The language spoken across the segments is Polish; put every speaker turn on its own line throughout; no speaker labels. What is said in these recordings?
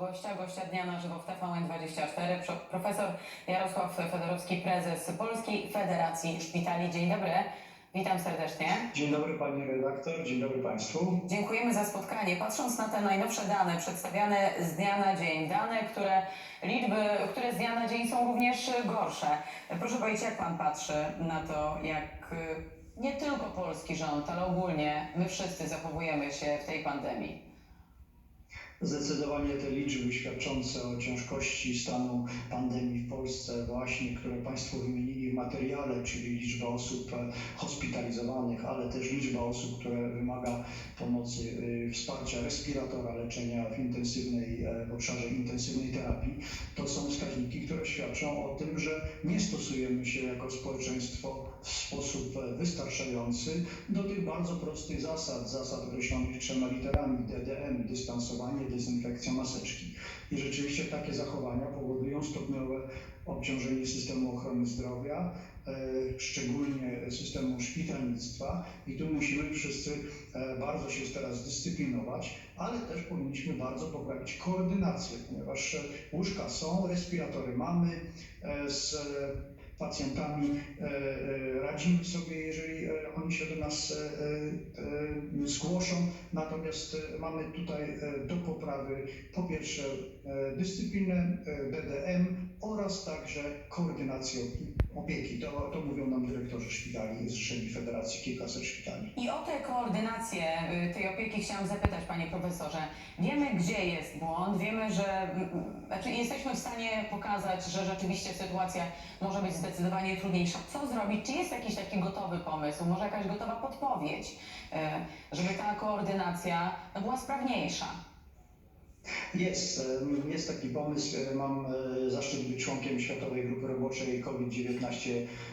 gościa, gościa dnia na żywo w TVN24, pro- profesor Jarosław Fedorowski, prezes Polskiej Federacji Szpitali. Dzień dobry, witam serdecznie.
Dzień dobry pani redaktor, dzień dobry państwu.
Dziękujemy za spotkanie. Patrząc na te najnowsze dane przedstawiane z dnia na dzień, dane, które liczby, które z dnia na dzień są również gorsze. Proszę powiedzieć, jak pan patrzy na to, jak y, nie tylko polski rząd, ale ogólnie my wszyscy zachowujemy się w tej pandemii?
Zdecydowanie te liczby świadczące o ciężkości stanu pandemii w Polsce, właśnie które Państwo wymienili w materiale, czyli liczba osób e, hospitalizowanych, ale też liczba osób, które wymaga pomocy, y, wsparcia respiratora, leczenia w intensywnej, e, w obszarze intensywnej terapii, to są wskaźniki, które świadczą o tym, że nie stosujemy się jako społeczeństwo w sposób wystarczający do tych bardzo prostych zasad, zasad określonych trzema literami DDM, dystansowanie, dezynfekcja, maseczki. I rzeczywiście takie zachowania powodują stopniowe obciążenie systemu ochrony zdrowia, e, szczególnie systemu szpitalnictwa i tu musimy wszyscy e, bardzo się teraz dyscyplinować, ale też powinniśmy bardzo poprawić koordynację, ponieważ łóżka są, respiratory mamy, e, z pacjentami e, e, radzimy sobie, jeżeli e, oni się do nas zgłoszą. Natomiast mamy tutaj do poprawy po pierwsze dyscyplinę DDM oraz także koordynację opieki. To, to mówią nam dyrektorzy szpitali, Zrzeszeni Federacji, kilkaset szpitali.
I o tę koordynację y, tej opieki chciałam zapytać, panie profesorze. Wiemy, gdzie jest błąd, wiemy, że znaczy jesteśmy w stanie pokazać, że rzeczywiście sytuacja może być zdecydowanie trudniejsza. Co zrobić? Czy jest jakiś taki gotowy pomysł, może jakaś gotowa podpowiedź, y, żeby ta koordynacja no, była sprawniejsza?
Jest, e, jest taki pomysł. Mam zaszczyt członkiem Światowej Grupy Roboczej COVID-19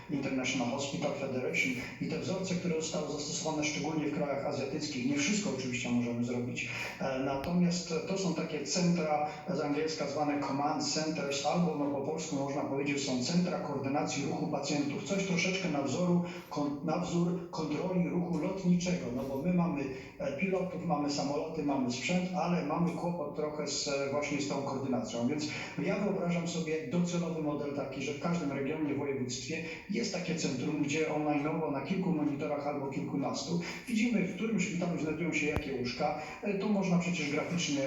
International Hospital Federation i te wzorce, które zostały zastosowane szczególnie w krajach azjatyckich, nie wszystko oczywiście możemy zrobić, e, natomiast to są takie centra z angielska zwane command centers, albo no po polsku można powiedzieć są centra koordynacji ruchu pacjentów, coś troszeczkę na, wzoru, na wzór kontroli ruchu lotniczego, no bo my mamy pilotów, mamy samoloty, mamy sprzęt, ale mamy kłopot trochę z, e, właśnie z tą koordynacją, więc ja wyobrażam sobie docelowy model taki, że w każdym regionie, województwie jest takie centrum, gdzie online'owo na kilku monitorach albo kilkunastu widzimy, w którym szpitalu znajdują się jakie łóżka. E, To można przecież graficznie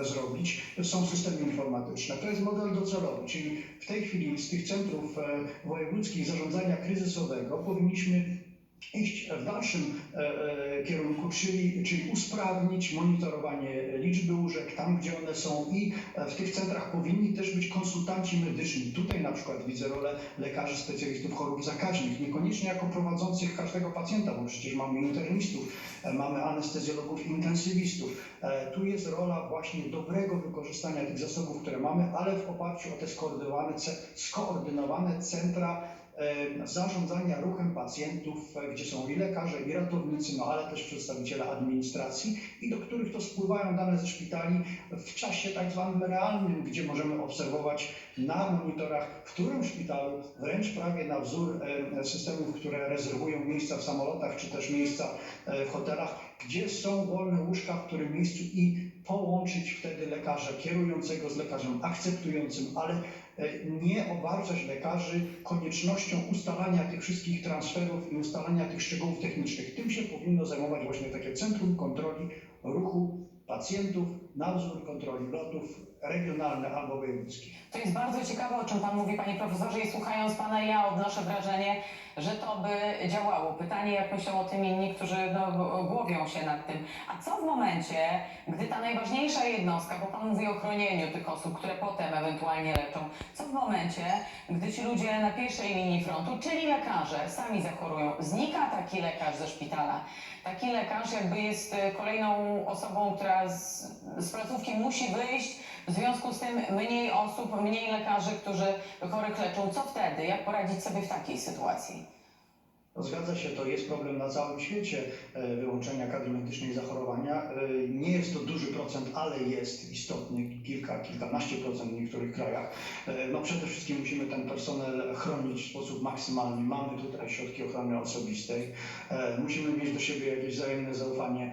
e, zrobić. Są systemy informatyczne. To jest model docelowy, czyli w tej chwili z tych centrów e, wojewódzkich zarządzania kryzysowego powinniśmy iść w dalszym e, e, kierunku, czyli, czyli usprawnić monitorowanie liczby łóżek tam, gdzie one są i e, w tych centrach powinni też być konsultanci medyczni. Tutaj na przykład widzę rolę lekarzy specjalistów chorób zakaźnych, niekoniecznie jako prowadzących każdego pacjenta, bo przecież mamy internistów, mamy anestezjologów, intensywistów. Tu jest rola właśnie dobrego wykorzystania tych zasobów, które mamy, ale w oparciu o te skoordynowane, skoordynowane centra zarządzania ruchem pacjentów, e, gdzie są i lekarze, i ratownicy, no ale też przedstawiciele administracji i do których to spływają dane ze szpitali w czasie tak zwanym realnym, gdzie możemy obserwować na monitorach, w którym szpitalu, wręcz prawie na wzór systemów, które rezerwują miejsca w samolotach, czy też miejsca e, w hotelach, gdzie są wolne łóżka, w którym miejscu i połączyć wtedy lekarza kierującego z lekarzem akceptującym, ale nie obarczać lekarzy koniecznością ustalania tych wszystkich transferów i ustalania tych szczegółów technicznych. Tym się powinno zajmować właśnie takie Centrum Kontroli Ruchu Pacjentów na wzór kontroli lotów regionalne albo wojewódzkich.
To jest bardzo ciekawe, o czym Pan mówi, Panie Profesorze, i słuchając Pana, ja odnoszę wrażenie, że to by działało. Pytanie, jak myślą o tym inni, którzy no, głowią się nad tym. A co w momencie, gdy ta najważniejsza jednostka, bo Pan mówi o chronieniu tych osób, które potem ewentualnie leczą, co w momencie, gdy ci ludzie na pierwszej linii frontu, czyli lekarze, sami zachorują, znika taki lekarz ze szpitala. Taki lekarz jakby jest e, kolejną osobą, która z, z placówki musi wyjść, w związku z tym mniej osób, mniej lekarzy, którzy chorych leczą. Co wtedy? Jak poradzić sobie w takiej sytuacji?
No, Zgadza się, to jest problem na całym świecie e, wyłączenia kadry medycznej zachorowania. E, Nie jest to duży procent, ale jest istotny, kilka, kilka kilkanaście procent w niektórych krajach. E, No przede wszystkim musimy ten personel chronić w sposób maksymalny. Mamy tutaj środki ochrony osobistej. Musimy mieć do siebie jakieś wzajemne zaufanie,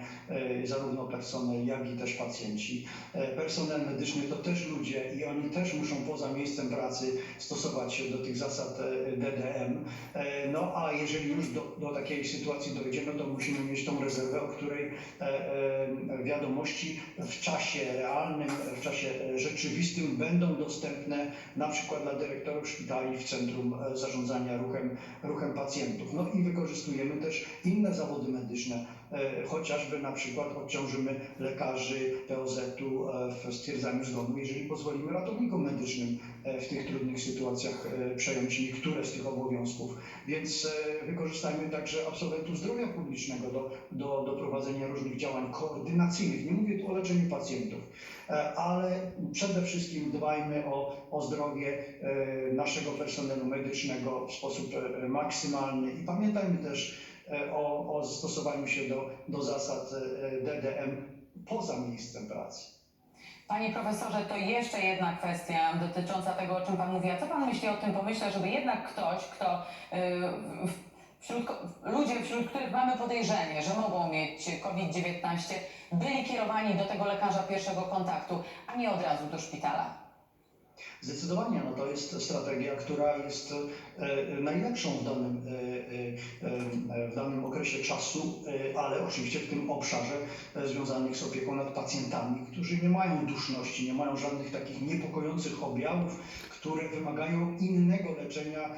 zarówno personel, jak i też pacjenci. Personel medyczny to też ludzie i oni też muszą poza miejscem pracy stosować się do tych zasad DDM. No a jeżeli już do, do takiej sytuacji dojdziemy, to musimy mieć tą rezerwę, o której e, e, wiadomości w czasie realnym, w czasie rzeczywistym będą dostępne na przykład dla dyrektorów szpitali w Centrum e, Zarządzania Ruchem, ruchem Pacjentów. No i wykorzystujemy też inne zawody medyczne, chociażby na przykład odciążymy lekarzy POZ-u e, w stwierdzaniu zgonu, jeżeli pozwolimy ratownikom medycznym e, w tych trudnych sytuacjach e, przejąć niektóre z tych obowiązków. Więc e, wykorzystajmy także absolwentów zdrowia publicznego do, do, do prowadzenia różnych działań koordynacyjnych. Nie mówię tu o leczeniu pacjentów, e, ale przede wszystkim dbajmy o, o zdrowie e, naszego personelu medycznego w sposób e, maksymalny i pamiętajmy też e, o, o stosowaniu się do, do zasad e, DDM poza miejscem pracy.
Panie profesorze, to jeszcze jedna kwestia dotycząca tego, o czym Pan mówi. A co Pan myśli o tym pomyśle, żeby jednak ktoś, kto w- wśród ludzie, wśród których mamy podejrzenie, że mogą mieć COVID-19, byli kierowani do tego lekarza pierwszego kontaktu, a nie od razu do szpitala?
Zdecydowanie no to jest strategia, która jest e, najlepszą w danym, e, e, w danym okresie czasu, ale oczywiście w tym obszarze związanych z opieką nad pacjentami, którzy nie mają duszności, nie mają żadnych takich niepokojących objawów, które wymagają innego leczenia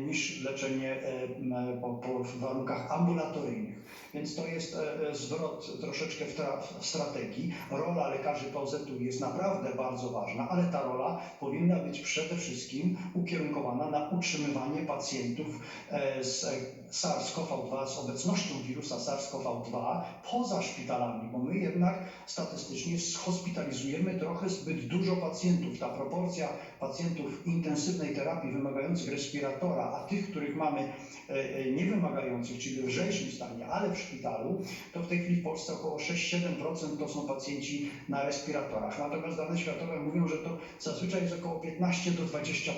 niż leczenie e, m, po, po w warunkach ambulatoryjnych. Więc to jest e, e, zwrot troszeczkę w, w strategii. Rola lekarzy POZ-u jest naprawdę bardzo ważna, ale ta rola powinna być przede wszystkim ukierunkowana na utrzymywanie pacjentów e, z e, SARS-CoV-2, z obecnością wirusa SARS-CoV-2 poza szpitalami, bo my jednak statystycznie hospitalizujemy trochę zbyt dużo pacjentów. Ta proporcja pacjentów intensywnej terapii wymagających respiratora, a tych, których mamy e, e, nie wymagających, czyli w lżejszym stanie, ale w szpitalu, to w tej chwili w Polsce około 6-7% to są pacjenci na respiratorach. Natomiast dane światowe mówią, że to zazwyczaj jest około 15 do 20%.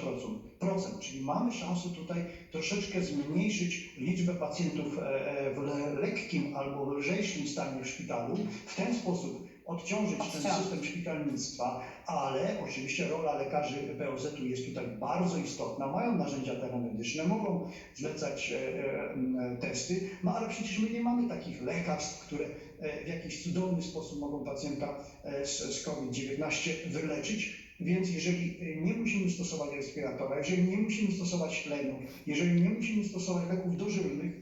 Procent, czyli mamy szansę tutaj troszeczkę zmniejszyć liczbę pacjentów e, e, w le- lekkim albo lżejszym stanie w szpitalu. W ten sposób odciążyć ten system szpitalnictwa, ale oczywiście rola lekarzy POZ-u jest tutaj bardzo istotna. Mają narzędzia telemedyczne, mogą zlecać e, e, testy, no ale przecież my nie mamy takich lekarstw, które e, w jakiś cudowny sposób mogą pacjenta z, z COVID-19 wyleczyć. Więc jeżeli e, nie musimy stosować respiratora, jeżeli nie musimy stosować tlenu, jeżeli nie musimy stosować leków dożylnych,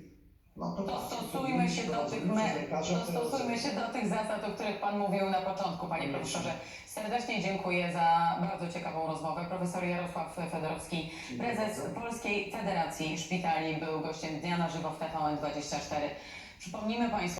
no to,
To
pacjent
stosujmy
powinien
się do tych, me-
przez lekarza
to stosujmy
POZ.
się do tych zasad, o których Pan mówił na początku, Panie profesorze. Serdecznie dziękuję za bardzo ciekawą rozmowę. Profesor Jarosław Fedorowski, prezes. Polskiej Federacji Szpitali, był gościem Dnia na żywo w TVN24. Przypomnijmy Państwu,